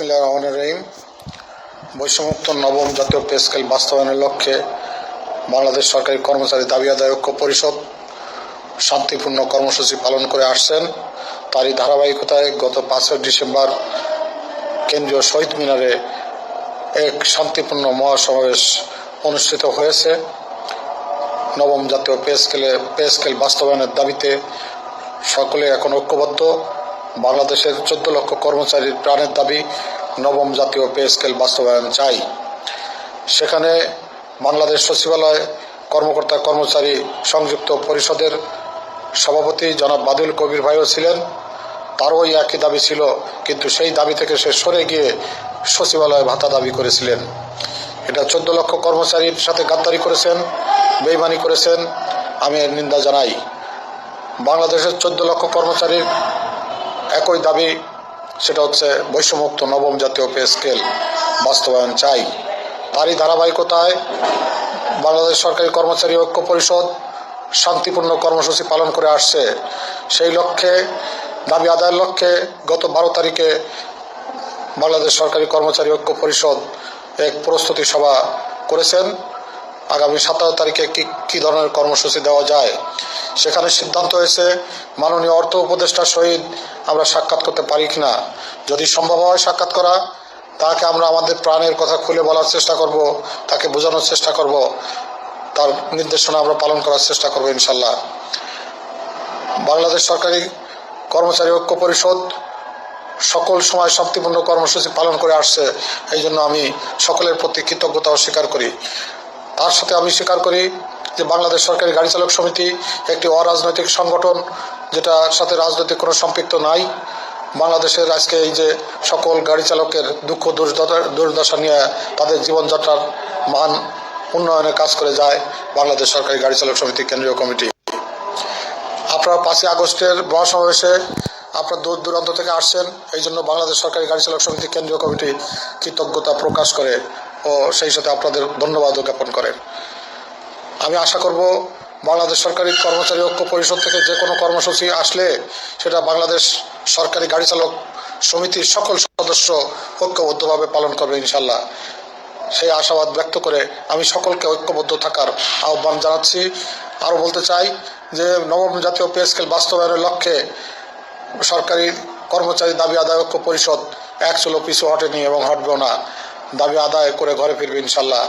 বিসমিল্লাহ রহমান রহিম বৈষম্যুক্ত নবম জাতীয় পে স্কেল বাস্তবায়নের লক্ষ্যে বাংলাদেশ সরকারি কর্মচারী দাবি আদায় ঐক্য পরিষদ শান্তিপূর্ণ কর্মসূচি পালন করে আসছেন। তারই ধারাবাহিকতায় গত পাঁচই ডিসেম্বর কেন্দ্রীয় শহীদ মিনারে এক শান্তিপূর্ণ মহাসমাবেশ অনুষ্ঠিত হয়েছে। নবম জাতীয় পে স্কেলে পে স্কেল বাস্তবায়নের দাবিতে সকলে এখন ঐক্যবদ্ধ। বাংলাদেশের চোদ্দ লক্ষ কর্মচারীর প্রাণের দাবি নবম জাতীয় পে স্কেল বাস্তবায়ন চাই। সেখানে বাংলাদেশ সচিবালয় কর্মকর্তা কর্মচারী সংযুক্ত পরিষদের সভাপতি জনাব বাদুল কবির ভাইও ছিলেন। তারও একই দাবি ছিল, কিন্তু সেই দাবি থেকে সে সরে গিয়ে সচিবালয় ভাতা দাবি করেছিলেন। এটা চোদ্দ লক্ষ কর্মচারীর সাথে গাদ্দারি করেছেন, বেইমানি করেছেন, আমি এর নিন্দা জানাই। বাংলাদেশের চোদ্দ লক্ষ কর্মচারীর একই দাবি, সেটা হচ্ছে বৈষম্যুক্ত নবম জাতীয় পে স্কেল বাস্তবায়ন চাই। তারই ধারাবাহিকতায় বাংলাদেশ সরকারি কর্মচারী ঐক্য পরিষদ শান্তিপূর্ণ কর্মসূচি পালন করে আসছে। সেই লক্ষ্যে, দাবি আদায়ের লক্ষ্যে গত বারো তারিখে বাংলাদেশ সরকারি কর্মচারী ঐক্য পরিষদ এক প্রস্তুতি সভা করেছেন। আগামী সাতারো তারিখে কি কি ধরনের কর্মসূচি দেওয়া যায়? সেখানে সিদ্ধান্ত হয়েছে, মাননীয় অর্থ উপদেষ্টার সহিত আমরা সাক্ষাৎ করতে পারি কিনা। যদি সম্ভব হয় সাক্ষাৎ করা, তাকে আমরা আমাদের প্রাণের কথা খুলে বলার চেষ্টা করব, তাকে বোঝানোর চেষ্টা করব। তার নির্দেশনা আমরা পালন করার চেষ্টা করব ইনশাল্লাহ বাংলাদেশ সরকারি কর্মচারী ঐক্য পরিষদ সকল সময় শান্তিপূর্ণ কর্মসূচি পালন করে আসছে এই জন্য আমি সকলের প্রতি কৃতজ্ঞতা স্বীকার করি। তার সাথে আমি স্বীকার করি যে বাংলাদেশ সরকারি গাড়ি চালক সমিতি একটি অরাজনৈতিক সংগঠন যেটার সাথে রাজনৈতিক কোনো সম্পৃক্ত নাই। বাংলাদেশের আজকে এই যে সকল গাড়ি চালকের দুঃখ, দুর্দশা দুর্দশা নিয়ে তাদের জীবনযাত্রার মান উন্নয়নে কাজ করে যায় বাংলাদেশ সরকারি গাড়ি চালক সমিতি কেন্দ্রীয় কমিটি। আপনারা পাঁচই আগস্টের মহাসমাবেশে আপনারা দূর দূরান্ত থেকে আসছেন, এই জন্য বাংলাদেশ সরকারি গাড়ি চালক সমিতি কেন্দ্রীয় কমিটি কৃতজ্ঞতা প্রকাশ করে ও সেই সাথে আপনাদের ধন্যবাদ জ্ঞাপন করেন। আমি আশা করব বাংলাদেশ সরকারি কর্মচারী ঐক্য পরিষদ থেকে যে কোনো কর্মসূচি আসলে সেটা বাংলাদেশ সরকারি গাড়ি চালক সমিতির সকল সদস্য ঐক্যবদ্ধভাবে পালন করবে ইনশাল্লাহ সেই আশাবাদ ব্যক্ত করে আমি সকলকে ঐক্যবদ্ধ থাকার আহ্বান জানাচ্ছি। আরও বলতে চাই যে নবম জাতীয় পে স্কেল বাস্তবায়নের লক্ষ্যে সরকারি কর্মচারী দাবি আদায় ঐক্য পরিষদ এক চলো পিছু হটেনি এবং হটবেও না। দাবি আদায় করে ঘরে ফিরবে ইনশাল্লাহ।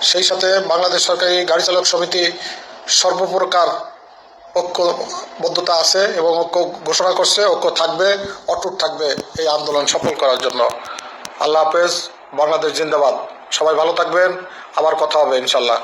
সেই সাথে বাংলাদেশ সরকারি গাড়ি চালক সমিতি সর্বপ্রকার ঐক্যবদ্ধতা আছে এবং ঐক্য ঘোষণা করছে, ঐক্য থাকবে, অটুট থাকবে এই আন্দোলন সফল করার জন্য। আল্লাহ হাফেজ, বাংলাদেশ জিন্দাবাদ। সবাই ভালো থাকবেন, আবার কথা হবে ইনশাল্লাহ।